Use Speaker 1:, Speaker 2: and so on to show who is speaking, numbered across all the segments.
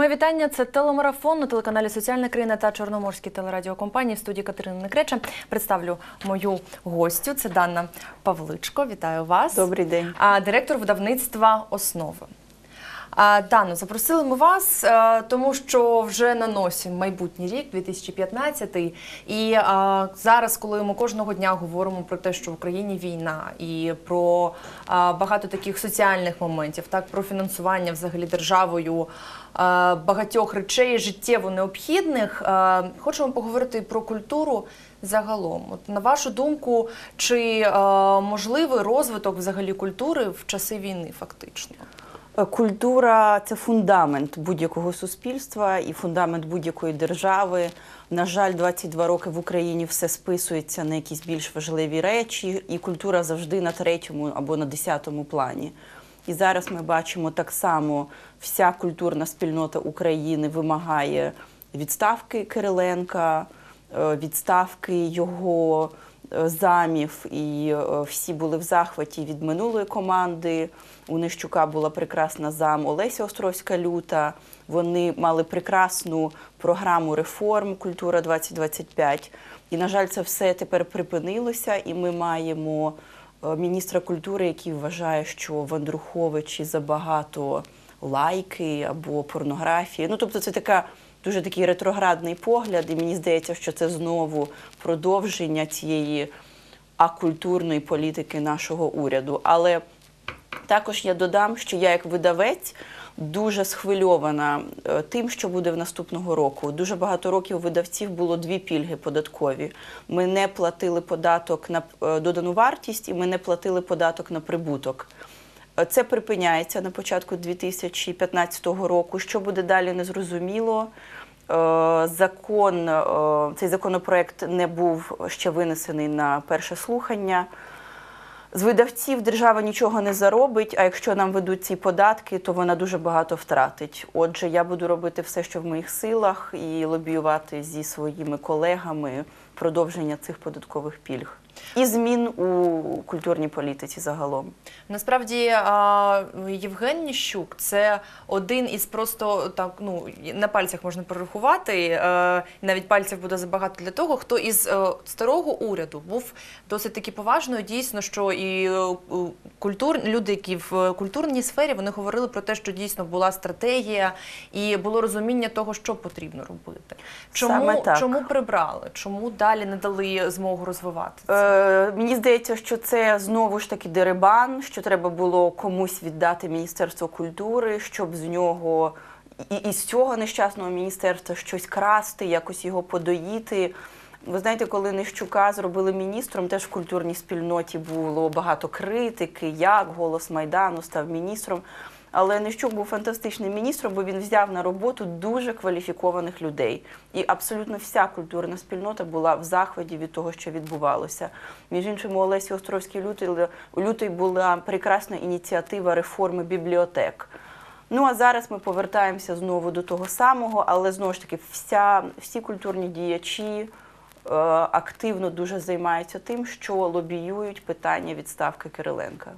Speaker 1: Моє вітання. Це телемарафон на телеканалі Соціальна країна та Чорноморській телерадіокомпанії в студії Катерини Некреча. Представлю мою гостю. Це Дана Павличко. Вітаю вас.
Speaker 2: Добрий день.
Speaker 1: А директор видавництва Основи. Дано, запросили ми вас, е, тому що вже на носі майбутній рік, 2015, і зараз, коли ми кожного дня говоримо про те, що в Україні війна, і про багато таких соціальних моментів, так про фінансування взагалі державою багатьох речей життєво необхідних, хочемо поговорити про культуру. Загалом, от на вашу думку, чи е, можливий розвиток взагалі культури в часи війни, фактично?
Speaker 2: Е, Культура це фундамент будь-якого суспільства і фундамент будь-якої держави. На жаль, 22 роки в Україні все списується на якісь більш важливі речі, і культура завжди на третьому або на десятому плані. І зараз ми бачимо так само, вся культурна спільнота України вимагає відставки Кириленка, е, відставки його замів, і е, всі були в захваті від минулої команди. У Нищука була прекрасна зам Олеся Островська Люта. Вони мали прекрасну програму реформ Культура 2025. І, на жаль, це все тепер припинилося, і ми маємо е, міністра культури, який вважає, що в Андруховичі забагато лайки або порнографії. Ну, тобто, це така дуже такий ретроградний погляд, і мені здається, що це знову продовження цієї акультурної політики нашого уряду. Але також я додам, що я як видавець дуже схвильована е, тим, що буде в наступного року. Дуже багато років видавців було дві пільги податкові. Ми не платили податок на е, додану вартість, і ми не платили податок на прибуток. Е, Це припиняється на початку 2015 року. Що буде далі, незрозуміло. Е, Закон, е, цей законопроект не був ще винесений на перше слухання. З видавців держава нічого не заробить, а якщо нам ведуть ці податки, то вона дуже багато втратить. Отже, я буду робити все, що в моїх силах, і лобіювати зі своїми колегами продовження цих податкових пільг і змін у культурній політиці загалом.
Speaker 1: Насправді Євген Ніщук це один із просто так, ну на пальцях можна перерахувати. е, Навіть пальців буде забагато для того, хто із е, старого уряду був досить таки поважною. Дійсно, що і е, культур люди, які в культурній сфері, вони говорили про те, що дійсно була стратегія і було розуміння того, що потрібно робити. Чому
Speaker 2: Саме так.
Speaker 1: чому прибрали? Чому далі не дали змогу розвивати це?
Speaker 2: Е, мені здається, що це знову ж таки дерибан, що треба було комусь віддати Міністерство культури, щоб з нього і, і з цього нещасного міністерства щось красти, якось його подоїти. Ви знаєте, коли Нищука зробили міністром, теж в культурній спільноті було багато критики, як голос Майдану став міністром. Але Нищук був фантастичним міністром, бо він взяв на роботу дуже кваліфікованих людей. І абсолютно вся культурна спільнота була в захваті від того, що відбувалося. Між іншим, у Олесі Островській у лютий була прекрасна ініціатива реформи бібліотек. Ну а зараз ми повертаємося знову до того самого, але знову ж таки, вся, всі культурні діячі е, активно дуже займаються тим, що лобіюють питання відставки Кириленка.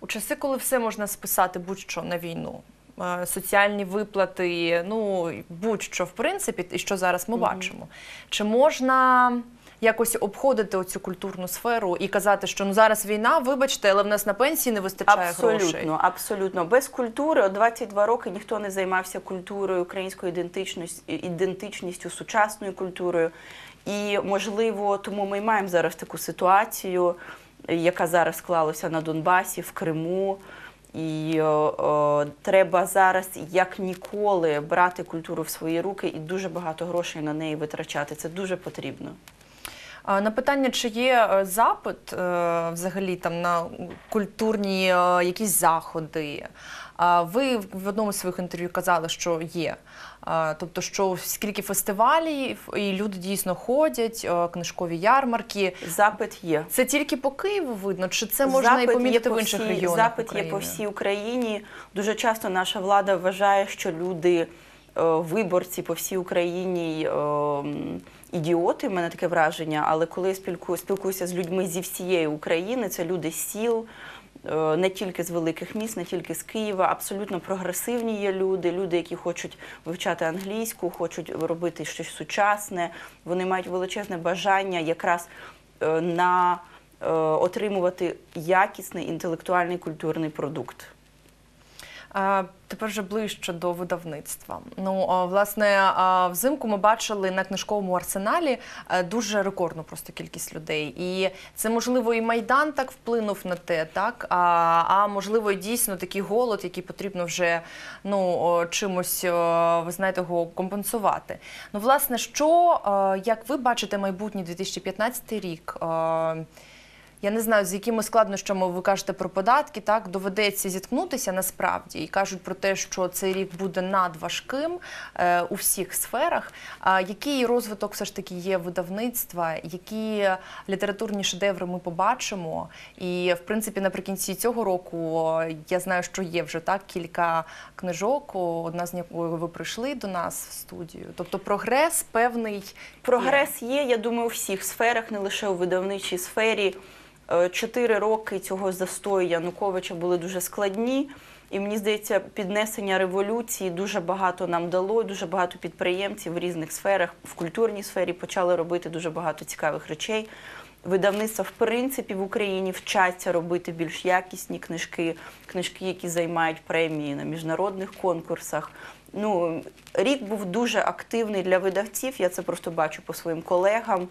Speaker 1: У часи, коли все можна списати будь-що на війну, е, соціальні виплати, ну будь-що в принципі, і що зараз ми бачимо, чи можна якось обходити оцю культурну сферу і казати, що ну зараз війна, вибачте, але в нас на пенсії не вистачає
Speaker 2: Абсолютно,
Speaker 1: грошей?
Speaker 2: абсолютно. Без культури от 22 роки ніхто не займався культурою, українською ідентичністю, ідентичністю, сучасною культурою. І можливо, тому ми маємо зараз таку ситуацію, яка зараз склалася на Донбасі, в Криму. І о, е, треба зараз як ніколи брати культуру в свої руки і дуже багато грошей на неї витрачати. Це дуже потрібно.
Speaker 1: На питання, чи є е, запит е, взагалі там на культурні е, якісь заходи. Ви в одному з своїх інтерв'ю казали, що є. Тобто, що скільки фестивалів, і люди дійсно ходять, книжкові ярмарки.
Speaker 2: Запит є.
Speaker 1: Це тільки по Києву видно, чи це можна
Speaker 2: Запит
Speaker 1: і помітити в інших
Speaker 2: всій-
Speaker 1: регіонах?
Speaker 2: Запит
Speaker 1: України?
Speaker 2: є по всій Україні. Дуже часто наша влада вважає, що люди, виборці по всій Україні е, ідіоти. в мене таке враження. Але коли я спілкую, спілкуюся з людьми зі всієї України, це люди з сіл. е, не тільки з великих міст, не тільки з Києва. Абсолютно прогресивні є люди, люди, які хочуть вивчати англійську, хочуть робити щось сучасне. Вони мають величезне бажання якраз е, на е, отримувати якісний інтелектуальний культурний продукт.
Speaker 1: Тепер вже ближче до видавництва. Ну, власне, взимку ми бачили на книжковому арсеналі е, дуже рекордну просто кількість людей. І це можливо і майдан так вплинув на те, так а, а можливо, і дійсно такий голод, який потрібно вже ну чимось, ви знаєте, його компенсувати. Ну, власне, що е, як ви бачите майбутній 2015 рік? Я не знаю, з якими складнощами ви кажете про податки, так доведеться зіткнутися насправді і кажуть про те, що цей рік буде надважким е, у всіх сферах. А який розвиток все ж таки є видавництва, які літературні шедеври ми побачимо? І в принципі, наприкінці цього року я знаю, що є вже так кілька книжок, одна з якої ви прийшли до нас в студію. Тобто прогрес певний
Speaker 2: Прогрес є, я думаю, у всіх сферах, не лише у видавничій сфері. Чотири роки цього застою Януковича були дуже складні. І мені здається, піднесення революції дуже багато нам дало. Дуже багато підприємців в різних сферах, в культурній сфері почали робити дуже багато цікавих речей. Видавництва, в принципі, в Україні вчаться робити більш якісні книжки, книжки, які займають премії на міжнародних конкурсах. Ну, рік був дуже активний для видавців. Я це просто бачу по своїм колегам.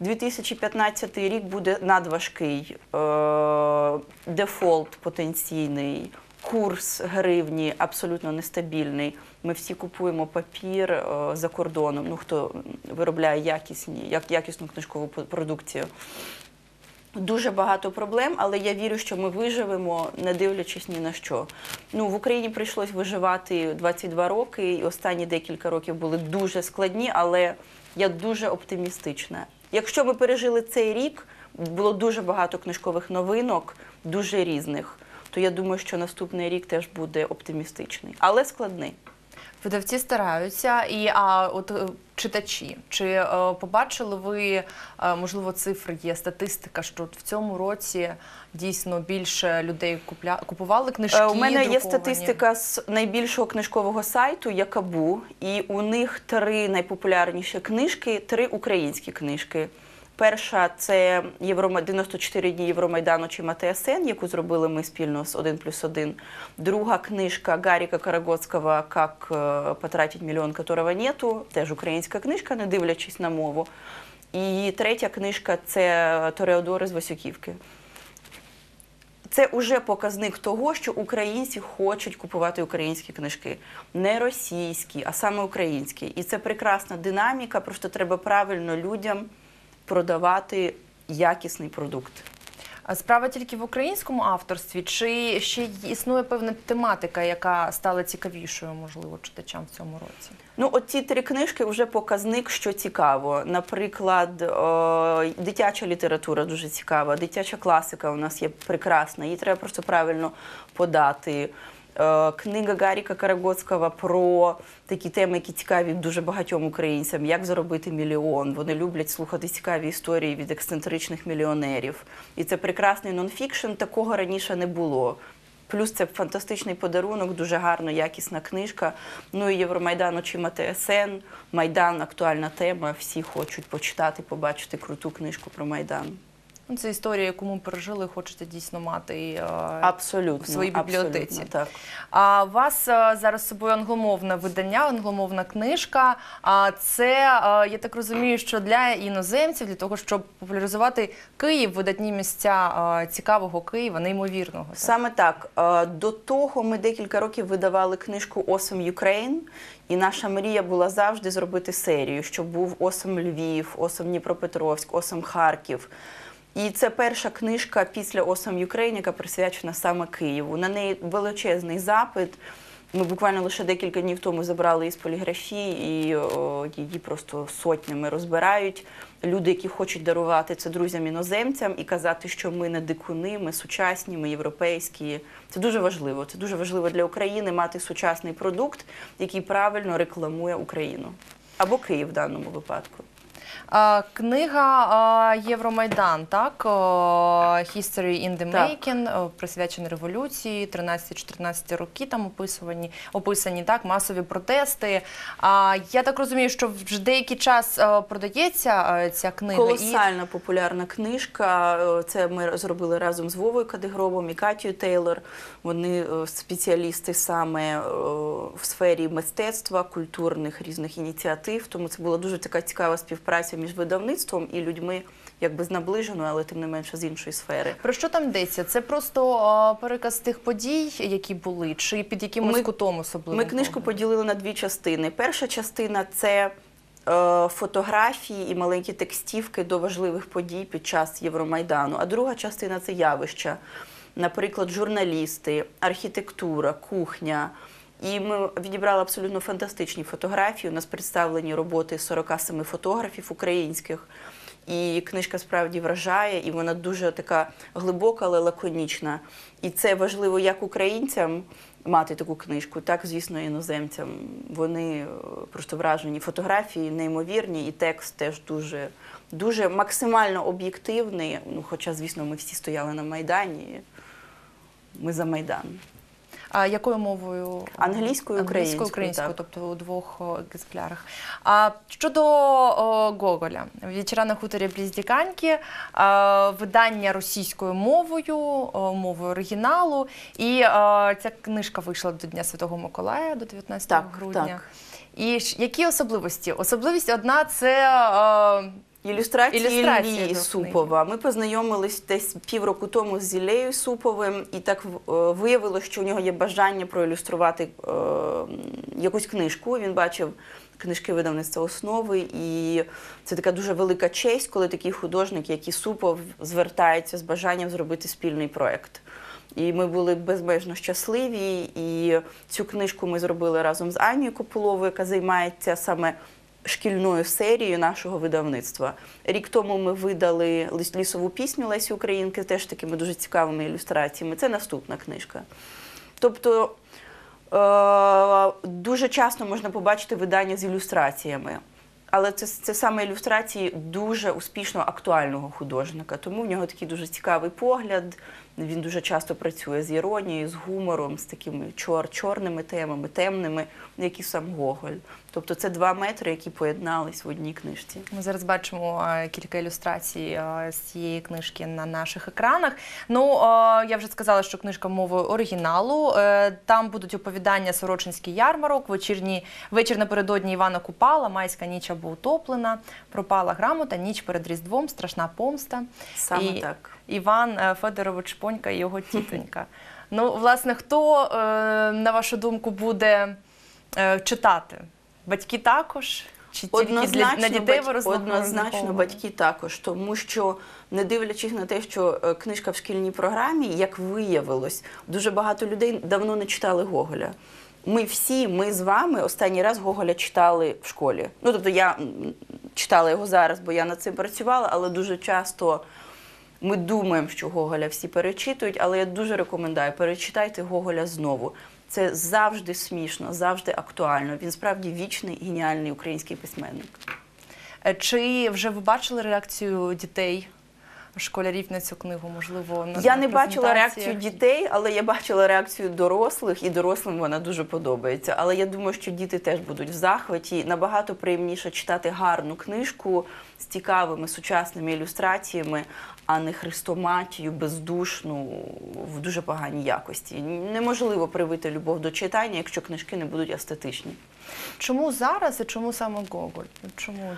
Speaker 2: 2015 рік буде надважкий, е, дефолт потенційний, курс гривні абсолютно нестабільний. Ми всі купуємо папір е, за кордоном. Ну хто виробляє якісні, як якісну книжкову продукцію. Дуже багато проблем, але я вірю, що ми виживемо, не дивлячись ні на що. Ну в Україні прийшлось виживати 22 роки, і останні декілька років були дуже складні, але я дуже оптимістична. Якщо ми пережили цей рік, було дуже багато книжкових новинок, дуже різних. То я думаю, що наступний рік теж буде оптимістичний, але складний.
Speaker 1: Видавці стараються, і а от е, читачі, чи е, побачили ви е, можливо цифри? Є статистика, що в цьому році дійсно більше людей купля купували книжки.
Speaker 2: Е, У мене є статистика з найбільшого книжкового сайту Якабу, і у них три найпопулярніші книжки, три українські книжки. Перша це 94 дні Євромайдану чи МТСН, яку зробили ми спільно з 1 плюс 1. Друга книжка Гаріка Карагоцького «Как е, потратить мільйон, которого нету», теж українська книжка, не дивлячись на мову. І третя книжка це Тореодори з Васюківки. Це вже показник того, що українці хочуть купувати українські книжки, не російські, а саме українські. І це прекрасна динаміка. Просто треба правильно людям продавати якісний продукт.
Speaker 1: Справа тільки в українському авторстві, чи ще існує певна тематика, яка стала цікавішою, можливо, читачам в цьому році?
Speaker 2: Ну, от ці три книжки вже показник, що цікаво. Наприклад, дитяча література дуже цікава, дитяча класика у нас є прекрасна, її треба просто правильно подати. Е, Книга Гаріка Карагоцького про такі теми, які цікаві дуже багатьом українцям, як заробити мільйон. Вони люблять слухати цікаві історії від ексцентричних мільйонерів. І це прекрасний нонфікшн, такого раніше не було. Плюс це фантастичний подарунок, дуже гарна, якісна книжка. Ну і Євромайдан очима ТСН. Майдан актуальна тема. Всі хочуть почитати, побачити круту книжку про Майдан.
Speaker 1: Ну, Це історія, яку ми пережили, хочете дійсно мати е,
Speaker 2: Абсолютно
Speaker 1: в своїй бібліотеці.
Speaker 2: абсолютно, так.
Speaker 1: А у вас е, зараз з собою англомовне видання, англомовна книжка. А це е, я так розумію, що для іноземців, для того, щоб популяризувати Київ, видатні місця цікавого Києва, неймовірного. так?
Speaker 2: Саме так. До того ми декілька років видавали книжку Awesome Ukraine, і наша мрія була завжди зробити серію, щоб був Awesome Львів, Awesome Дніпропетровськ, Awesome Харків. І це перша книжка після Awesome Ukraine, яка присвячена саме Києву. На неї величезний запит. Ми буквально лише декілька днів тому забрали із поліграфії, і о, її просто сотнями розбирають. Люди, які хочуть дарувати це друзям іноземцям і казати, що ми не дикуни, ми сучасні, ми європейські. Це дуже важливо. Це дуже важливо для України мати сучасний продукт, який правильно рекламує Україну або Київ в даному випадку.
Speaker 1: Книга Євромайдан, так? History in the Making, присвячена революції, 13-14 роки там описані, описані так, масові протести. Я так розумію, що вже деякий час продається ця книга.
Speaker 2: Колосальна популярна книжка. Е, Це ми зробили разом з Вовою Кадигробом і Катією Тейлор. Вони е, спеціалісти саме е, в сфері мистецтва, культурних різних ініціатив. Тому це була дуже така цікава співпраця між видавництвом і людьми, якби з наближеної, але тим не менше з іншої сфери.
Speaker 1: Про що там йдеться? Це просто переказ тих подій, які були, чи під якимось
Speaker 2: Ми-
Speaker 1: кутом особливо?
Speaker 2: Ми книжку поділили на дві частини. Перша частина це е, фотографії і маленькі текстівки до важливих подій під час Євромайдану. А друга частина це явища, наприклад, журналісти, архітектура, кухня. І ми відібрали абсолютно фантастичні фотографії. У нас представлені роботи 47 фотографів українських. І книжка справді вражає, і вона дуже така глибока, але лаконічна. І це важливо як українцям мати таку книжку, так, звісно, іноземцям. Вони е, просто вражені. Фотографії неймовірні, і текст теж дуже, дуже максимально об'єктивний. Ну, хоча, звісно, ми всі стояли на Майдані. Ми за Майдан.
Speaker 1: А якою мовою?
Speaker 2: Англійською, українською,
Speaker 1: українською, тобто у двох екземплярах. А щодо о, Гоголя, «Вечера на хуторі бліз Діканьки», а, видання російською мовою, о, мовою оригіналу. І а, ця книжка вийшла до Дня Святого Миколая, до 19
Speaker 2: Так,
Speaker 1: грудня.
Speaker 2: так.
Speaker 1: І які особливості? Особливість одна це а,
Speaker 2: Ілюстрації,
Speaker 1: Ілюстрації
Speaker 2: Іллії Супова. Ми познайомились десь півроку тому з Іллею Суповим, і так е, виявилося, що у нього є бажання проілюструвати е, якусь книжку. Він бачив книжки видавництва основи, і це така дуже велика честь, коли такий художник, як і Супов, звертається з бажанням зробити спільний проект. І ми були безмежно щасливі. І цю книжку ми зробили разом з Анією Копуловою, яка займається саме шкільною серією нашого видавництва. Рік тому ми видали «Ліс- лісову пісню Лесі Українки, теж такими дуже цікавими ілюстраціями. Це наступна книжка. Тобто е- дуже часто можна побачити видання з ілюстраціями. Але це, це саме ілюстрації дуже успішно актуального художника. Тому в нього такий дуже цікавий погляд. Він дуже часто працює з іронією, з гумором, з такими чор, чорними темами, темними, як і сам Гоголь. Тобто це два метри, які поєднались в одній книжці.
Speaker 1: Ми зараз бачимо е, кілька ілюстрацій е, з цієї книжки на наших екранах. Ну е, я вже сказала, що книжка мовою оригіналу. Там будуть оповідання Сорочинський ярмарок, вечірні вечір напередодні Івана Купала, майська ніч або утоплена, пропала грамота, ніч перед Різдвом, страшна помста.
Speaker 2: Саме
Speaker 1: І
Speaker 2: так.
Speaker 1: Іван е, Федорович Понька і його тітонька. Ну, власне, хто, е, на вашу думку, буде е, читати? Батьки також? Чи тільки для,
Speaker 2: Однозначно,
Speaker 1: на дітей
Speaker 2: бать- однозначно батьки також, тому що не дивлячись на те, що книжка в шкільній програмі, як виявилось, дуже багато людей давно не читали Гоголя. Ми всі, ми з вами останній раз Гоголя читали в школі. Ну тобто я читала його зараз, бо я над цим працювала, але дуже часто. Ми думаємо, що Гоголя всі перечитують, але я дуже рекомендую, перечитайте Гоголя знову. Це завжди смішно, завжди актуально. Він справді вічний, геніальний український письменник.
Speaker 1: Е, Чи вже ви бачили реакцію дітей, школярів на цю книгу? Можливо, на
Speaker 2: Я
Speaker 1: на
Speaker 2: не бачила реакцію дітей, але я бачила реакцію дорослих, і дорослим вона дуже подобається. Але я думаю, що діти теж будуть в захваті. Набагато приємніше читати гарну книжку з цікавими сучасними ілюстраціями, а не хрестоматію, бездушну в дуже поганій якості. Неможливо привити любов до читання, якщо книжки не будуть естетичні.
Speaker 1: Чому зараз і чому саме Гоголь? Чому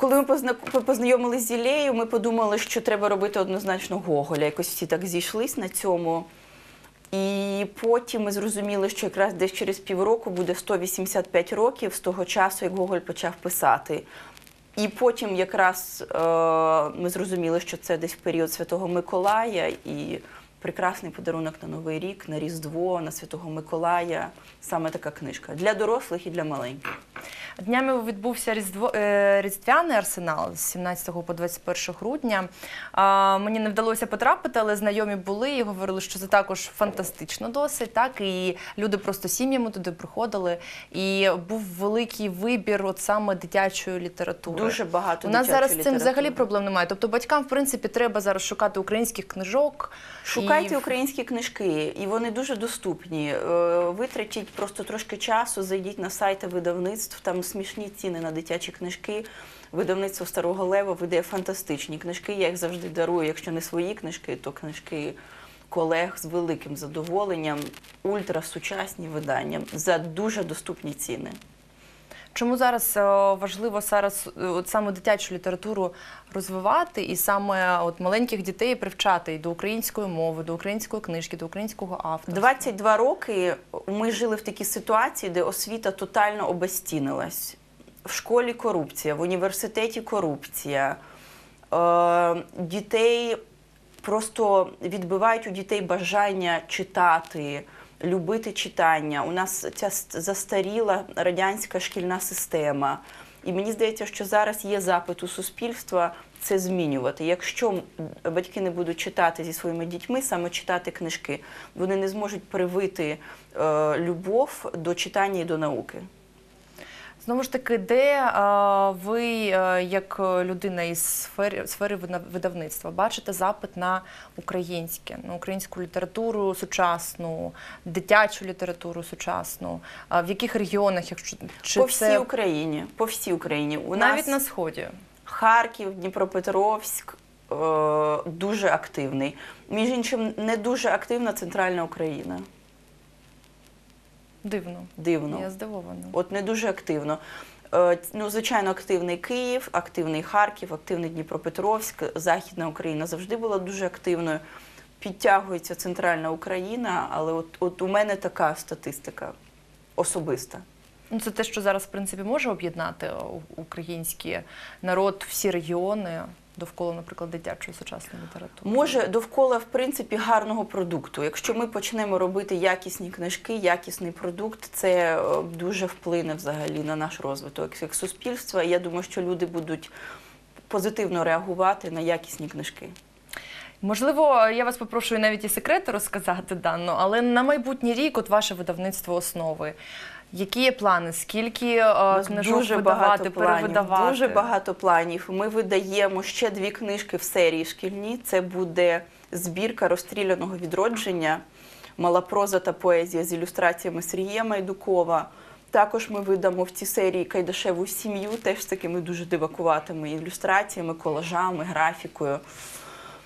Speaker 2: Коли ми позна- познайомилися з Ілею, ми подумали, що треба робити однозначно Гоголя. Якось всі так зійшлись на цьому. І потім ми зрозуміли, що якраз десь через півроку буде 185 років з того часу, як Гоголь почав писати. І потім якраз е, ми зрозуміли, що це десь період Святого Миколая і прекрасний подарунок на Новий рік, на Різдво, на Святого Миколая. Саме така книжка для дорослих і для маленьких.
Speaker 1: Днями відбувся різдво, е, різдвяний арсенал з 17 по 21 грудня. А, мені не вдалося потрапити, але знайомі були і говорили, що це також фантастично досить. Так і люди просто сім'ями туди приходили. І був великий вибір, от саме дитячої літератури.
Speaker 2: Дуже багато
Speaker 1: У нас зараз з цим взагалі проблем немає. Тобто батькам, в принципі, треба зараз шукати українських книжок.
Speaker 2: Шукайте українські книжки, і вони дуже доступні. Е, Витратіть просто трошки часу, зайдіть на сайти видавництв, там смішні ціни на дитячі книжки. Видавництво Старого Лева видає фантастичні книжки. Я їх завжди дарую. Якщо не свої книжки, то книжки колег з великим задоволенням, ультрасучасні видання за дуже доступні ціни.
Speaker 1: Чому зараз е, важливо зараз е, саме дитячу літературу розвивати і саме от маленьких дітей привчати до української мови, до української книжки, до українського автора?
Speaker 2: 22 роки ми жили в такій ситуації, де освіта тотально обезцінилась. В школі корупція, в університеті корупція. Е, дітей просто відбивають у дітей бажання читати, любити читання. У нас ця застаріла радянська шкільна система. І мені здається, що зараз є запит у суспільства це змінювати. Якщо батьки не будуть читати зі своїми дітьми, саме читати книжки, вони не зможуть привити е, любов до читання і до науки.
Speaker 1: Знову ж таки, де е, ви, е, як людина із сфери, сфери видавництва, бачите запит на українське, на українську літературу сучасну, дитячу літературу сучасну? А в яких регіонах, якщо чи
Speaker 2: по
Speaker 1: це
Speaker 2: всій Україні. По всій Україні. У
Speaker 1: навіть
Speaker 2: нас
Speaker 1: на сході?
Speaker 2: Харків, Дніпропетровськ е, дуже активний. Між іншим, не дуже активна центральна Україна.
Speaker 1: Дивно.
Speaker 2: Дивно.
Speaker 1: Я здивована.
Speaker 2: От не дуже активно. Е, Ну, звичайно, активний Київ, активний Харків, активний Дніпропетровськ, Західна Україна завжди була дуже активною. Підтягується центральна Україна, але от, от у мене така статистика особиста.
Speaker 1: Ну, це те, що зараз, в принципі, може об'єднати е, український народ, всі регіони довкола, наприклад, дитячої сучасної літератури.
Speaker 2: Може довкола в принципі гарного продукту. Якщо ми почнемо робити якісні книжки, якісний продукт, це е, дуже вплине взагалі на наш розвиток як суспільства. Я думаю, що люди будуть позитивно реагувати на якісні книжки.
Speaker 1: Можливо, я вас попрошу навіть і секрети розказати дану, але на майбутній рік, от ваше видавництво основи. Які є плани? Скільки е, книжок
Speaker 2: дуже
Speaker 1: видавати,
Speaker 2: багато планів.
Speaker 1: перевидавати?
Speaker 2: Дуже багато планів. Ми видаємо ще дві книжки в серії шкільні. Це буде збірка розстріляного відродження, мала проза та поезія з ілюстраціями Сергія Майдукова. Також ми видамо в цій серії Кайдашеву сім'ю, теж з такими дуже дивакуватими ілюстраціями, колажами, графікою.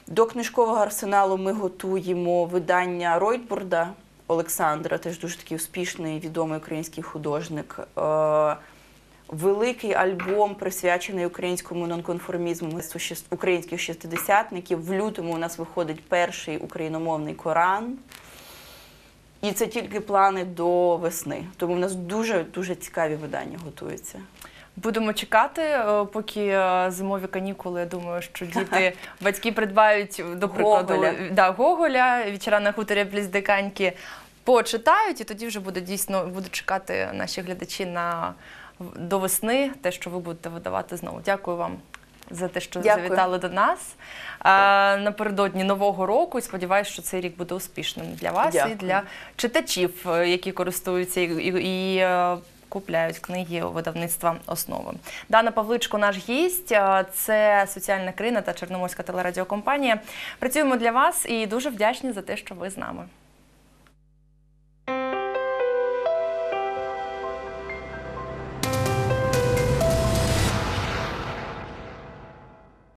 Speaker 2: До книжкового арсеналу ми готуємо видання Ройтбурда Олександра, теж дуже такий успішний, відомий український художник. Е, Великий альбом присвячений українському нонконформізму українських шістдесятників. В лютому у нас виходить перший україномовний Коран. І це тільки плани до весни. Тому в нас дуже дуже цікаві видання готуються.
Speaker 1: Будемо чекати, е, поки е, зимові канікули. Я думаю, що діти, батьки придбають, до прикладу,
Speaker 2: Гоголя.
Speaker 1: Да, Гоголя, вечора на хуторі Бліздиканьки, почитають, і тоді вже буде дійсно будуть чекати наші глядачі на до весни, те, що ви будете видавати знову. Дякую вам. За те, що
Speaker 2: Дякую.
Speaker 1: завітали до нас а, напередодні нового року. І сподіваюся, що цей рік буде успішним для вас і для читачів, е, які користуються і, і, і купляють книги у видавництва основи. Дана Павличко, наш гість. Е, Це соціальна крина та Чорноморська телерадіокомпанія. Працюємо для вас і дуже вдячні за те, що ви з нами.